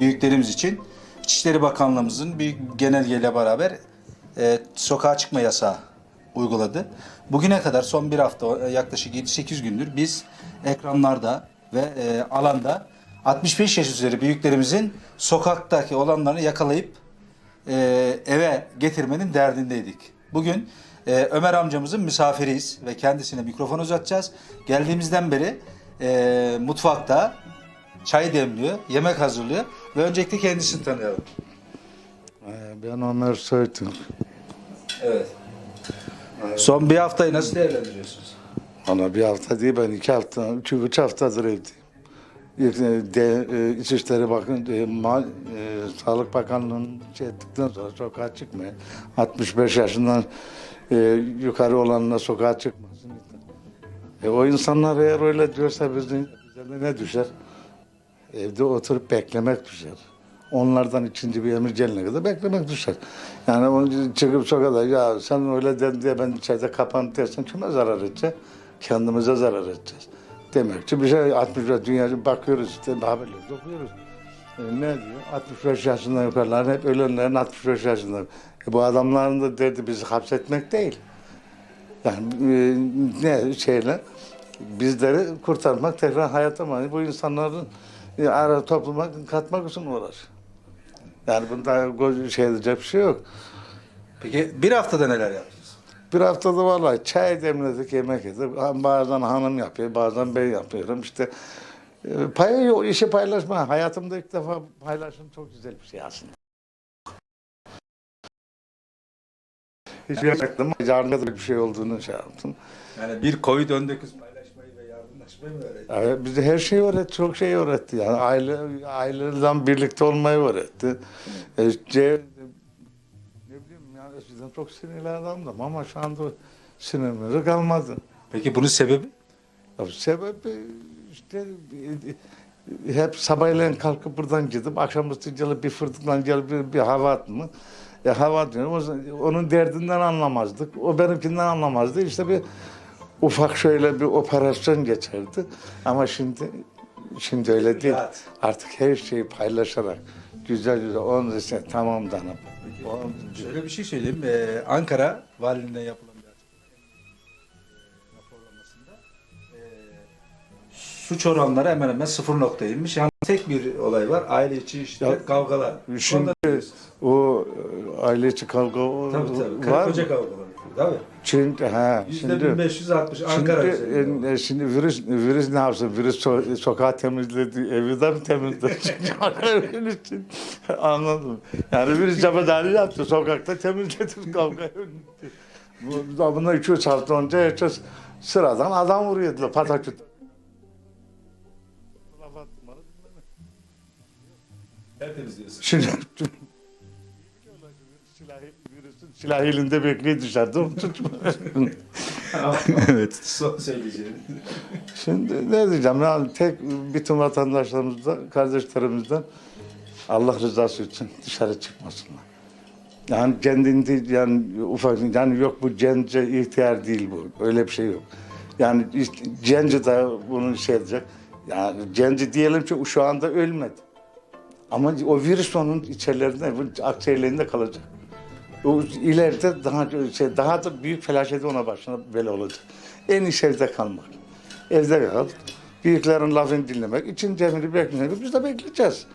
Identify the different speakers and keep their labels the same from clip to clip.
Speaker 1: büyüklerimiz için İçişleri Bakanlığımızın büyük genelgeyle beraber e, sokağa çıkma yasağı uyguladı. Bugüne kadar son bir hafta e, yaklaşık 7-8 gündür biz ekranlarda ve e, alanda 65 yaş üzeri büyüklerimizin sokaktaki olanlarını yakalayıp e, eve getirmenin derdindeydik. Bugün e, Ömer amcamızın misafiriyiz ve kendisine mikrofon uzatacağız. Geldiğimizden beri e, mutfakta çay demliyor, yemek hazırlıyor ve öncelikle kendisini tanıyalım.
Speaker 2: Ee, Ben Ömer Soytun.
Speaker 1: Evet. Son bir haftayı nasıl değerlendiriyorsunuz?
Speaker 2: Ona bir hafta değil ben iki hafta, üç, üç haftadır evdeyim. İlk, e, De, e, İçişleri Bakın, e, Ma, e, Sağlık Bakanlığı'nın şey ettikten sonra sokağa çıkmaya, 65 yaşından e, yukarı olanla sokağa çıkmasın. E, o insanlar eğer öyle diyorsa bizim, bize ne düşer? Evde oturup beklemek düşer. Onlardan ikinci bir emir gelene kadar beklemek düşer. Yani onu çıkıp sokağa ya sen öyle dedin diye ben içeride kapandı dersen kime zarar edeceğiz? Kendimize zarar edeceğiz. Demek ki bir şey 60 dünyacı bakıyoruz işte haberleri okuyoruz. E, ne diyor? 65 yaşından yukarılar hep ölenlerin 65 yaşında. E, bu adamların da derdi bizi hapsetmek değil. Yani e, ne şeyle bizleri kurtarmak, tekrar hayata mı? Bu insanların ara topluma katmak için uğraş. Yani bunda şey edecek bir şey yok.
Speaker 1: Peki bir haftada neler yaptınız?
Speaker 2: Bir haftada vallahi çay demledik, yemek yedik. Bazen hanım yapıyor, bazen ben yapıyorum. İşte e, payı yok, işi paylaşma. Hayatımda ilk defa paylaşım çok güzel bir şey aslında. Hiç yapmadım. Yarın bir şey olduğunu şey yaptım.
Speaker 1: Yani bir Covid-19 paylaşmayı mı öğrendiniz?
Speaker 2: Evet, bize her şeyi öğretti, çok şey öğretti. Yani aile ailelerden birlikte olmayı öğretti. E, ce- ne bileyim yani eskiden çok sinirli adamdım ama şu anda sinirleri kalmadı.
Speaker 1: Peki bunun sebebi?
Speaker 2: Ya sebebi işte e, hep sabahleyin kalkıp buradan gidip akşamüstü gelip bir fırtıkla gelip bir, bir hava atma. E, hava atmıyorum. Onun derdinden anlamazdık. O benimkinden anlamazdı. İşte bir ufak şöyle bir operasyon geçerdi. Ama şimdi şimdi öyle değil.
Speaker 1: Rahat.
Speaker 2: Artık her şeyi paylaşarak güzel güzel onun için tamam danım.
Speaker 1: Şöyle bir şey söyleyeyim. Ee, Ankara valiliğinden yapılan bir raporlamasında ee, suç oranları hemen hemen sıfır noktaya inmiş. Yani tek bir olay var. Aile içi işte
Speaker 2: Ya,
Speaker 1: kavgalar.
Speaker 2: Şimdi
Speaker 1: Ondan
Speaker 2: o e, aile içi kavga
Speaker 1: Tabii tabii.
Speaker 2: Var.
Speaker 1: koca kavgaları. Tabii.
Speaker 2: Şimdi ha şimdi
Speaker 1: 1560 Ankara
Speaker 2: Şimdi, e, e, şimdi virüs virüs ne yapsın? Virüs so- sokağı temizledi, evi de mi temizledi? Onun için anladım. Yani virüs cabadari yaptı, sokakta temizledi kavga. Bu da bundan 2-3 hafta önce herkes sıradan adam vuruyordu pataküt.
Speaker 1: Tertemiz diyorsun.
Speaker 2: Şimdi silah, virüsün silah elinde bekliyor dışarıda onu tutma.
Speaker 1: evet. Söyleyeceğim.
Speaker 2: Şimdi ne diyeceğim yani tek bütün vatandaşlarımızdan, kardeşlerimizden Allah rızası için dışarı çıkmasınlar. Yani kendinde yani ufak yani yok bu gence ihtiyar değil bu. Öyle bir şey yok. Yani genci de bunu şey edecek. Yani genci diyelim ki şu anda ölmedi. Ama o virüs onun içerilerinde, bu akciğerlerinde kalacak. O ileride daha şey, daha da büyük felaketi ona başına böyle olacak. En iyisi evde kalmak. Evde kal. Büyüklerin lafını dinlemek. için cemini beklemek. Biz de bekleyeceğiz.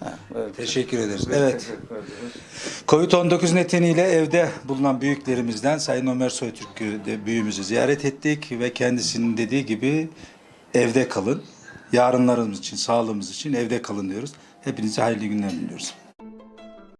Speaker 2: Ha, evet.
Speaker 1: Teşekkür ederiz. Evet. Covid-19 nedeniyle evde bulunan büyüklerimizden Sayın Ömer Soytürk'ü de büyüğümüzü ziyaret ettik ve kendisinin dediği gibi evde kalın. Yarınlarımız için, sağlığımız için evde kalın diyoruz. Hepinize hayırlı günler diliyoruz.